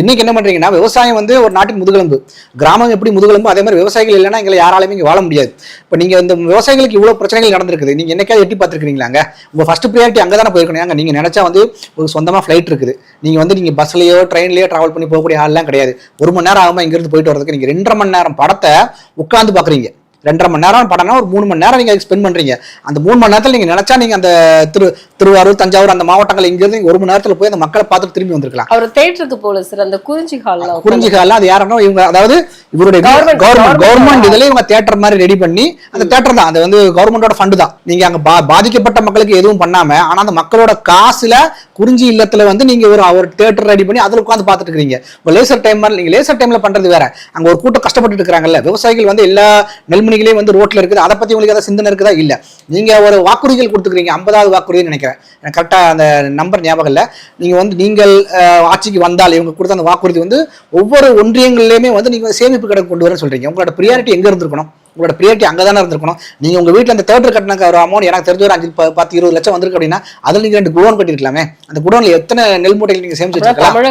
இன்னைக்கு என்ன பண்றீங்கன்னா விவசாயம் வந்து ஒரு நாட்டின் முதுகெலும்பு. கிராமம் எப்படி முதுகெலும்பு அதே மாதிரி விவசாயிகள் இல்லைன்னா எங்களை யாராலையும் இங்கே வாழ முடியாது. இப்போ நீங்க இந்த விவசாயிகளுக்கு இவ்வளவு பிரச்சனைகள் நடந்திருக்குது. நீங்க என்னைக்காவது எட்டி பார்த்துருக்கீங்களாங்க உங்க ஃபர்ஸ்ட் ப்ரியாரிட்டி அங்கே தானே போயிருக்கணும். அங்க நீங்க நினைச்சா வந்து ஒரு சொந்தமா ஃபிளைட் இருக்குது. நீங்க வந்து நீங்க பஸ்லயோ ட்ரெயின்லயோ டிராவல் பண்ணி போகக்கூடிய ஆள்லாம் கிடையாது. ஒரு மணி நேரம் ஆகுமா இங்கிருந்து போயிட்டு வரதுக்கு நீங்க ரெண்டரை மணி நேரம் படத்தை உட்காந்து பாக்குறீங்க ரெண்டரை மணி நேரம் படம்னா ஒரு மூணு மணி நேரம் நீங்க ஸ்பெண்ட் பண்றீங்க. அந்த மூணு மணி நேரத்தில் நீங்க நினைச்சா நீங்க அந்த திரு திருவாரூர் தஞ்சாவூர் அந்த மாவட்டங்கள் இங்கிருந்து ஒரு மணி நேரத்துல போய் அந்த மக்களை பார்த்துட்டு திரும்பி வந்திருக்கலாம். அவர் தேட்டருக்கு போல சார் அந்த குறிஞ்சி ஹால்ல புரிஞ்சுக்கலாம் அது யாருன்னா இவங்க அதாவது இவருடைய கவர்மெண்ட் கவர்மெண்ட் இதுல இவங்க தியேட்டர் மாதிரி ரெடி பண்ணி அந்த தியேட்டர் தான். அது வந்து கவர்மெண்டோட ஃபண்டு தான். நீங்க அங்க பா- பாதிக்கப்பட்ட மக்களுக்கு எதுவும் பண்ணாம ஆனா அந்த மக்களோட காசுல குறிஞ்சி இல்லத்துல வந்து நீங்க ஒரு ஒரு தியேட்டர் ரெடி பண்ணி அதுல உட்காந்து பார்த்துட்டு இருக்கீங்க. இப்போ லேசர் டைம் நீங்க லேசர் டைம்ல பண்றது வேற. அங்க ஒரு கூட்டம் கஷ்டப்பட்டு இருக்காங்கல்ல விவசாயிகள் வந்து எல்லா நெல்மணிகளையும் வந்து ரோட்ல இருக்குது. அதை பத்தி உங்களுக்கு ஏதாவது சிந்தனை இருக்குதா? இல்ல. நீங்க ஒரு வாக்குறுதிகள் கொடுத்துக்கிறீங்க ஐம்பதாவது வாக்குறுதின்னு நினைக்கிறேன். எனக்கு கரெக்டா அந்த நம்பர் ஞாபகம் இல்ல. நீங்க வந்து நீங்கள் ஆட்சிக்கு வந்தால் இவங்க கொடுத்த அந்த வாக்குறுதி வந்து ஒவ்வொரு ஒன்றியங்கள்லயுமே வந்து நீங்க சேமிப்பு கணக்கு கொண்டு வரேன்னு சொல்றீங்க. உங்களோட ப்ரியாரிட்டி எங்க இருந்திருக்கணும்? உங்களோட ப்ரியாரிட்டி அங்கே தானே இருந்திருக்கணும்? நீங்க உங்க வீட்டில் அந்த தேட்டர் கட்டின ஒரு அமௌண்ட் எனக்கு தெரிஞ்ச ஒரு அஞ்சு பத்து இருபது லட்சம் வந்திருக்கு அப்படின்னா அதில் நீங்க ரெண்டு குடோன் கட்டிருக்கலாமே அந்த குடோன்ல எத்தனை நெல் மூட்டைகள் நீங்க சேமிச்சு வச்சிருக்கலாம்?